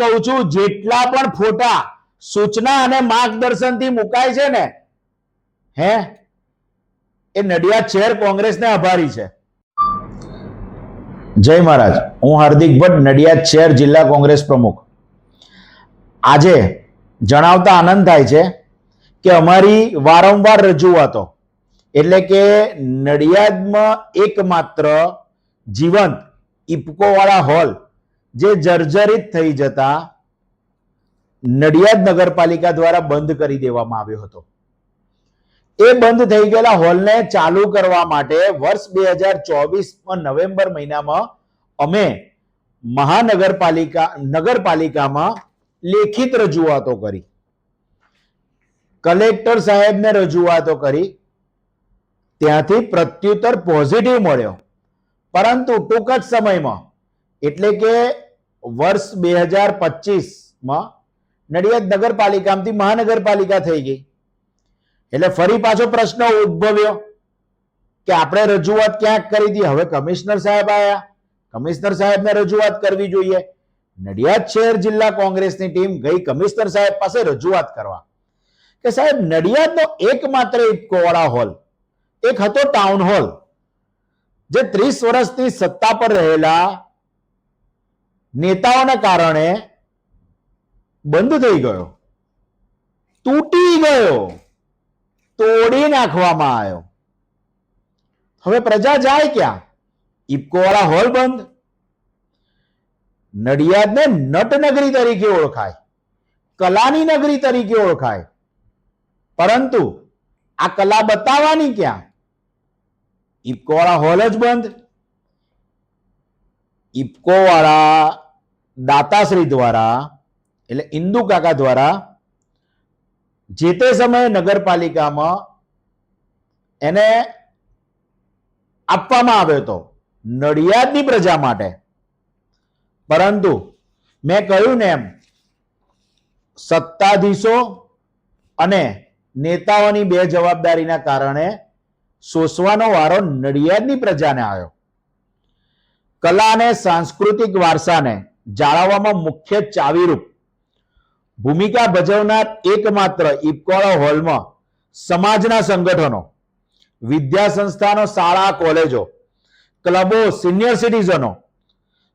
કહું છું, જેટલા પણ ફોટા સૂચના અને માર્ગદર્શનથી મુકાય છે ને, હે, એ નડિયાદ શહેર કોંગ્રેસને આભારી છે. જય મહારાજ, હું હાર્દિક ભટ્ટ, નડિયાદ શહેર જિલ્લા કોંગ્રેસ પ્રમુખ. આજે જણાવતા આનંદ થાય છે કે અમારી વારંવાર રજૂઆતો, એટલે કે નડિયાદમાં એકમાત્ર જીવંત ઇફકોવાળા હોલ જે જર્જરિત થઈ જતા નડિયાદ નગરપાલિકા દ્વારા બંધ કરી દેવામાં આવ્યો હતો. એ બંધ થઈ ગયેલા હોલને ચાલુ કરવા માટે વર્ષ બે હજાર ચોવીસમાં નવેમ્બર મહિનામાં અમે મહાનગરપાલિકા નગરપાલિકામાં લેખિત રજૂઆતો કરી. કલેક્ટર સાહેબને રજૂઆતો કરી. ત્યાંથી પ્રત્યુત્તર પોઝિટિવ મળ્યો. પરંતુ ટૂંક જ સમયમાં એટલે કે વર્ષ બે હજાર પચીસમાં નડિયાદ નગરપાલિકામાંથી મહાનગરપાલિકા થઈ ગઈ. એટલે ફરી પાછો પ્રશ્ન ઉદ્ભવ્યો કે આપણે રજૂઆત ક્યાંક કરી હતી? હવે કમિશનર સાહેબ આવ્યા કમિશનર સાહેબને રજૂઆત કરવી જોઈએ. નડિયાદ શહેર જિલ્લા કોંગ્રેસની ટીમ ગઈ કમિશનર સાહેબ પાસે રજૂઆત કરવા કે સાહેબ, નડિયાદનો એકમાત્ર ઇટકોવાળા હોલ, એક હતો ટાઉન હોલ જે ત્રીસ વર્ષની સત્તા પર રહેલા નેતાઓને કારણે બંધ થઈ ગયો. તૂટી ગયો. તોડી નાખવામાં આવ્યો. હવે પ્રજા જાય ક્યાં? ઇફકો વાળા હોલ બંધ. નડિયાદને નટનગરી તરીકે ઓળખાય. કલાની નગરી તરીકે ઓળખાય. પરંતુ આ કલા બતાવવાની ક્યાં? ઇપકોવાળા હોલ જ બંધ. ઇફકો વાળા દાતાશ્રી દ્વારા, એટલે ઇન્દુ કાકા દ્વારા, જે તે સમયે નગરપાલિકામાં એને આપવામાં આવ્યો હતો, નડિયાદની પ્રજા માટે. પરંતુ મેં કહ્યું ને એમ, સત્તાધીશો અને નેતાઓની બે જવાબદારીના કારણે સોસવાનો વારો નડિયાદની પ્રજાને આવ્યો. કલા અને સાંસ્કૃતિક વારસાને જાળવવામાં મુખ્ય ચાવીરૂપ. ભૂમિકા ભજવનાર એકમાત્ર ઇપકોળા હોલમાં સમાજના સંગઠનો, વિદ્યા સંસ્થાનો, શાળા, કોલેજો, ક્લબો, સિનિયર સિટીઝનો,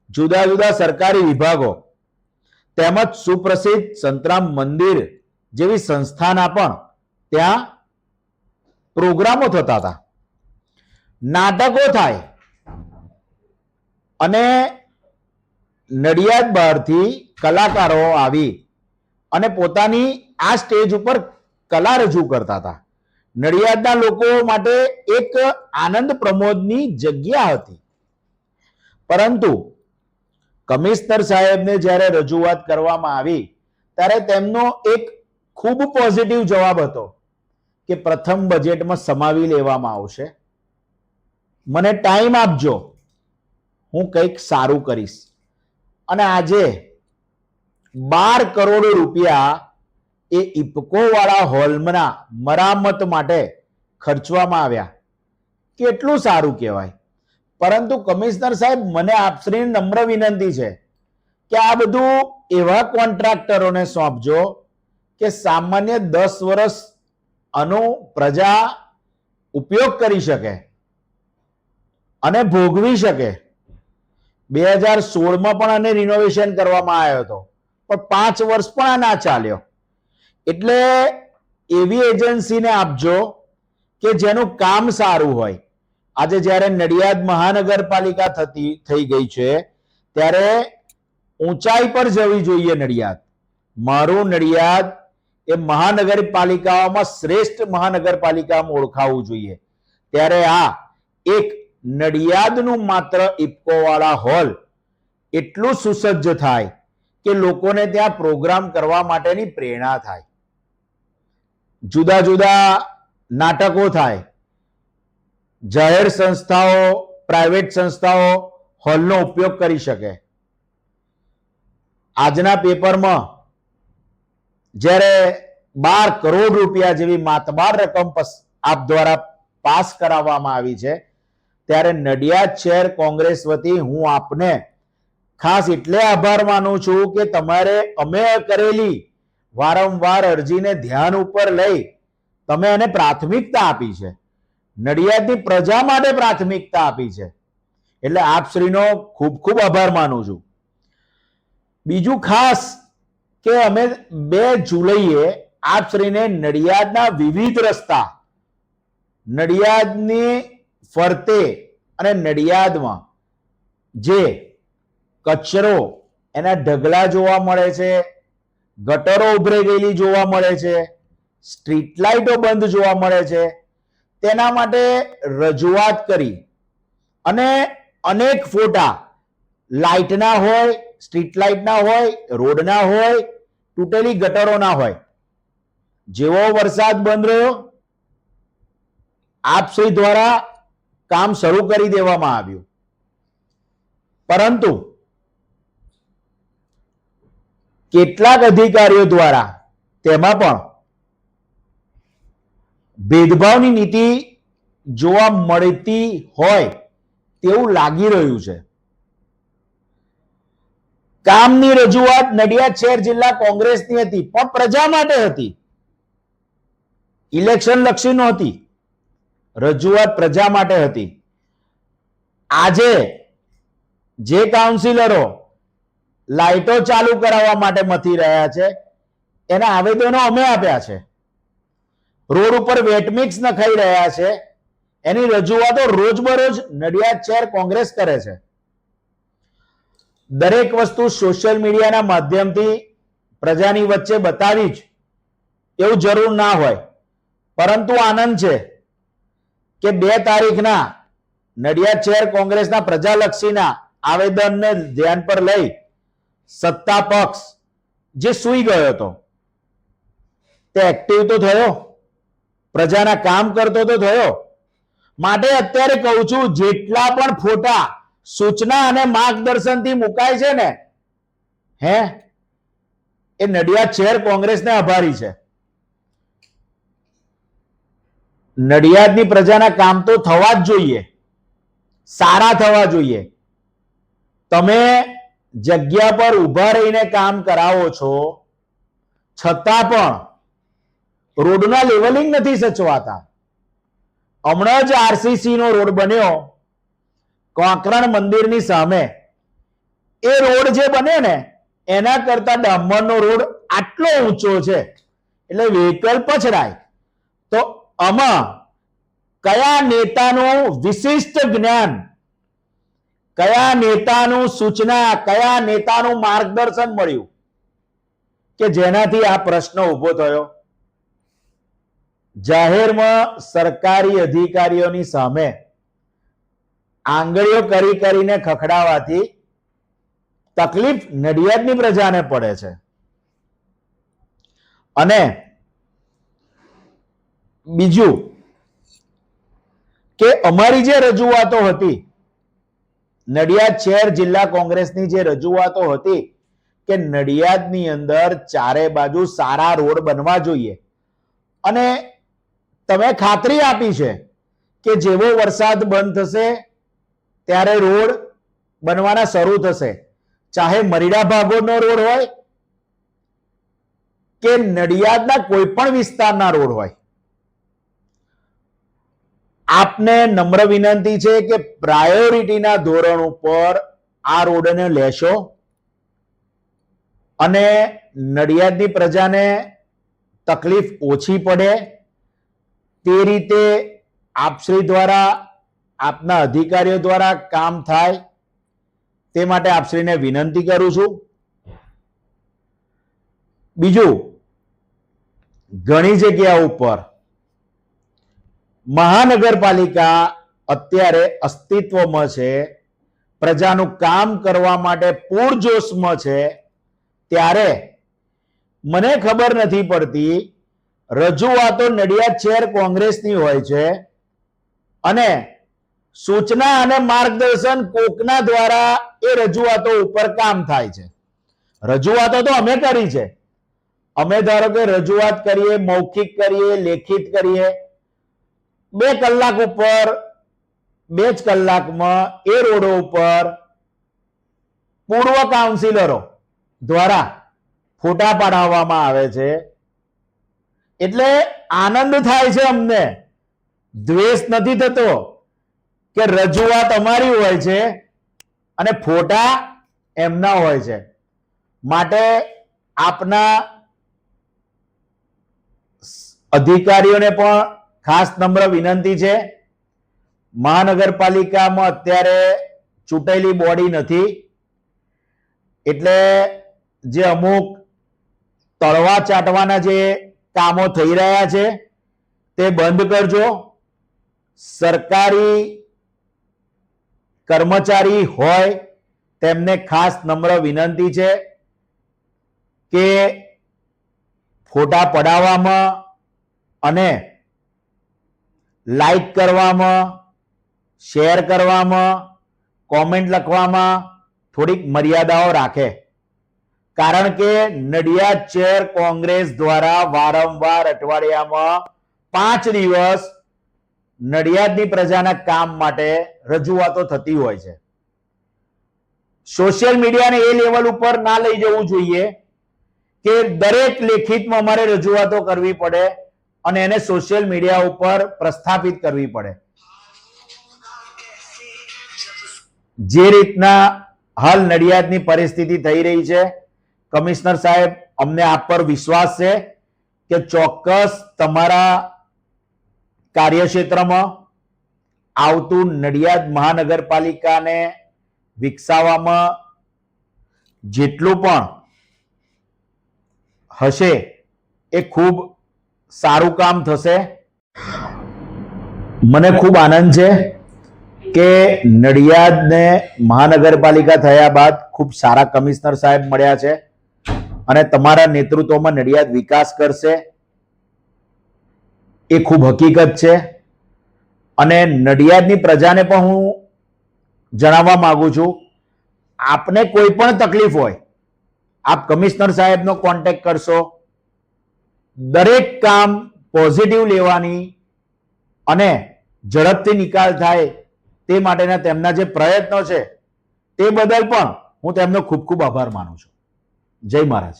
જુદા જુદા સરકારી વિભાગો, તેમજ સુપ્રસિદ્ધ સંતરામ મંદિર જેવી સંસ્થાના પણ ત્યાં પ્રોગ્રામો થતા હતા. નાટકો થાય અને નડિયાદ બહારથી કલાકારો આવી અને પોતાની આ સ્ટેજ ઉપર કલા રજૂ કરતા હતા. નડિયાદના લોકો માટે એક આનંદ પ્રમોદની જગ્યા હતી. પરંતુ કમિશનર સાહેબને જ્યારે રજૂઆત કરવામાં આવી, ત્યારે તેમનો એક ખૂબ પોઝિટિવ જવાબ હતો કે પ્રથમ બજેટમાં સમાવી લેવામાં આવશે. મને ટાઈમ આપજો. હું કંઈક સારું કરીશ. અને આજે બાર કરોડ રૂપિયા એ ઇપકોવાળા હોલના મરામત માટે ખર્ચવામાં આવ્યા. કેટલું સારું કહેવાય. પરંતુ કમિશનર સાહેબ, મને આપશ્રી નમ્ર વિનંતી છે કે આ બધું એવા કોન્ટ્રાક્ટરોને સોંપજો કે સામાન્ય દસ વર્ષ આનો પ્રજા ઉપયોગ કરી શકે અને ભોગવી શકે. બે હજાર સોળમાં પણ આને રિનોવેશન કરવામાં આવ્યો હતો. પણ પાંચ વર્ષ પણ આ ના ચાલ્યો. એટલે એવી એજન્સીને આપજો કે જેનું કામ સારું હોય. આજે જ્યારે નડિયાદ મહાનગરપાલિકા થતી, થઈ ગઈ છે, ત્યારે ઊંચાઈ પર જવી જોઈએ નડિયાદ. મારું નડિયાદ એ મહાનગરપાલિકાઓમાં શ્રેષ્ઠ મહાનગરપાલિકામાં ઓળખાવું જોઈએ. ત્યારે આ એક નડિયાદનું માત્ર ઇપકોવાળા હોલ એટલું સુસજ્જ થાય કે લોકોને ત્યાં પ્રોગ્રામ કરવા માટેની પ્રેરણા થાય. જુદા જુદા નાટકો થાય. જાહેર સંસ્થાઓ, પ્રાઇવેટ સંસ્થાઓ હોલનો ઉપયોગ કરી શકે. આજના પેપરમાં જ્યારે બાર કરોડ રૂપિયા જેવી માતબાર રકમ આપ દ્વારા પાસ કરાવવામાં આવી છે ત્યારે નડિયાદ શહેર કોંગ્રેસ વતી હું આપને ખાસ એટલે આભાર માનું છું કે તમારે અમે કરેલી વારંવાર અરજીને ધ્યાન ઉપર લઈ તમે એને પ્રાથમિકતા આપી છે. નડિયાદની પ્રજા માટે પ્રાથમિકતા આપી છે. એટલે આપશ્રીનો ખૂબ ખૂબ આભાર માનું છું. બીજું ખાસ કે અમે બે જુલાઈએ આપશ્રીને નડિયાદના વિવિધ રસ્તા, નડિયાદની ફરતે અને નડિયાદમાં જે કચરો એના ઢગલા જોવા મળે છે, ગટરો ઉભરાઈ ગયેલી જોવા મળે છે સ્ટ્રીટ લાઇટો બંધ જોવા મળે છે, તેના માટે રજૂઆત કરી અને અનેક ફોટા લાઇટના હોય સ્ટ્રીટ લાઇટના હોય રોડના હોય, તૂટેલી ગટરોના હોય. જેવો વરસાદ બંધ રહ્યો આપશ્રી દ્વારા કામ શરૂ કરી દેવામાં આવ્યું. પરંતુ કેટલાક અધિકારીઓ દ્વારા તેમાં પણ ભેદભાવની નીતિ જોવા મળતી હોય તેવું લાગી રહ્યું છે. કામની રજૂઆત નડિયાદ શહેર જિલ્લા કોંગ્રેસની હતી, પણ પ્રજા માટે હતી. ઇલેક્શન લક્ષી નહોતી. રજૂઆત પ્રજા માટે હતી. આજે જે કાઉન્સિલરો લાઇટો ચાલુ કરાવવા માટે મથી રહ્યા છે, એના આવેદનો અમે આપ્યા છે. રોડ ઉપર વેટમિક્સ નખાઈ રહ્યા છે, એની રજૂઆતો રોજબરોજ નડિયાદ શહેર કોંગ્રેસ કરે છે. દરેક વસ્તુ સોશિયલ મીડિયાના માધ્યમથી પ્રજાની વચ્ચે બતાવી જ, એવું જરૂર ના હોય. પરંતુ આનંદ છે કે બે તારીખના નડિયાદ શહેર કોંગ્રેસના પ્રજાલક્ષીના આવેદનને ધ્યાન પર લઈ સત્તા પક્ષ જે સૂઈ ગયો હતો, તે એક્ટિવ તો થયો, પ્રજાના કામ કરતો તો થયો. માટે અત્યારે કહું છું, જેટલા પણ ફોટા સૂચના અને માર્ગદર્શનથી મુકાય છે ને, હે, એ નડિયાદ શહેર કોંગ્રેસને આભારી છે. નડિયાદની પ્રજાના કામ તો થવા જ જોઈએ. સારા થવા જોઈએ. તમે જગ્યા પર ઊભા રહીને કામ કરાવો છો, છતાં પણ રોડના લેવલિંગ નથી સચવાતા. હમણાં જ આરસીસી નો રોડ બન્યો. કોંકરણ મંદિરની સામે. એ રોડ જે બને ને, એના કરતા ડામરનો રોડ આટલો ઊંચો છે. એટલે વ્હીકલ પછડાય. તો આમાં કયા નેતાનું વિશિષ્ટ જ્ઞાન, કયા નેતાનું સૂચના, કયા નેતાનું માર્ગદર્શન મળ્યું? કે જેનાથી આ પ્રશ્ન ઊભો થયો? જાહેરમાં સરકારી અધિકારીઓની સામે આંગળીઓ કરી કરીને ખખડાવાથી તકલીફ નડિયાદની પ્રજાને પડે છે. અને બીજું કે અમારી જે રજૂઆતો હતી, નડિયાદ શહેર જિલ્લા કોંગ્રેસની જે રજૂઆતો હતી કે નડિયાદની અંદર ચારે બાજુ સારા રોડ બનવા જોઈએ. અને તમે ખાતરી આપી છે કે જેવો વરસાદ બંધ થશે, ત્યારે રોડ બનવાના શરૂ થશે. ચાહે મરીડા ભાગોનો રોડ હોય કે નડિયાદના કોઈ પણ વિસ્તારના રોડ હોય. આપને નમ્ર વિનંતી છે કે પ્રાયોરિટીના ધોરણ ઉપર આ રોડને લેશો. અને નડિયાદની પ્રજાને તકલીફ ઓછી પડે. તે રીતે આપશ્રી દ્વારા, આપના અધિકારીઓ દ્વારા કામ થાય. તે માટે આપશ્રીને વિનંતી કરું છું. બીજું, ઘણી જગ્યા ઉપર મહાનગરપાલિકા અત્યારે અસ્તિત્વમાં છે, પ્રજાનું કામ કરવા માટે પૂરજોશમાં છે, ત્યારે મને ખબર નથી પડતી, રજૂઆતો નડિયાદ શહેર કોંગ્રેસની હોય છે અને સૂચના અને માર્ગદર્શન કોકના દ્વારા એ રજૂઆતો ઉપર કામ થાય છે. રજૂઆતો તો અમે કરી છે. અમે ધારો કે રજૂઆત કરીએ, મૌખિક કરીએ, લેખિત કરીએ બે કલાક ઉપર, બે જ કલાકમાં એ રોડો ઉપર પૂર્વ કાઉન્સિલરો દ્વારા ફોટા પાડાવવામાં આવે છે. એટલે આનંદ થાય છે અમને. દ્વેષ નથી થતો કે રજૂઆત અમારી હોય છે અને ફોટા એમના હોય છે. માટે આપના અધિકારીઓને પણ ખાસ નમ્ર વિનંતી છે. મહાનગરપાલિકામાં અત્યારે ચૂંટાયેલી બોડી નથી. એટલે જે અમુક તળવા ચાટવાના જે કામો થઈ રહ્યા છે, તે બંધ કરજો. સરકારી કર્મચારી હોય, તેમને ખાસ નમ્ર વિનંતી છે કે ફોટા પડાવવામાં અને લાઈક કરવામાં શેર કરવામાં કોમેન્ટ લખવામાં થોડીક મર્યાદાઓ રાખે. કારણ કે નડિયાદ શહેર કોંગ્રેસ દ્વારા વારંવાર અઠવાડિયામાં પાંચ દિવસ નડિયાદની પ્રજાના કામ માટે રજૂઆતો થતી હોય છે. સોશિયલ મીડિયાને એ લેવલ ઉપર ના લઈ જવું જોઈએ કે દરેક લેખિતમાં અમારે રજૂઆતો કરવી પડે અને એને સોશિયલ મીડિયા ઉપર પ્રસ્થાપિત કરવી પડે. જે રીતના હાલ નડિયાદની પરિસ્થિતિ થઈ રહી છે, કમિશનર સાહેબ, અમને આપ પર વિશ્વાસ છે કે ચોક્કસ તમારા કાર્યક્ષેત્રમાં આવતું નડિયાદ મહાનગરપાલિકાને વિકસાવવામાં જેટલું પણ હશે એ ખૂબ સારું કામ થશે? મને ખૂબ આનંદ છે કે નડિયાદને મહાનગરપાલિકા થયા બાદ ખૂબ સારા કમિશનર સાહેબ મળ્યા છે અને તમારા નેતૃત્વમાં નડિયાદ વિકાસ કરશે. એ ખૂબ હકીકત છે. અને નડિયાદની પ્રજાને પણ હું જણાવવા માંગુ છું, આપને કોઈ પણ તકલીફ હોય, આપ કમિશનર સાહેબનો કોન્ટેક્ટ કરશો. દરેક કામ પોઝિટિવ લેવાની અને ઝડપથી નિકાલ થાય તે માટેના તેમના જે પ્રયત્નો છે તે બદલ પણ હું તેમનો ખૂબ ખૂબ આભાર માનું છું. જય મહારાજ.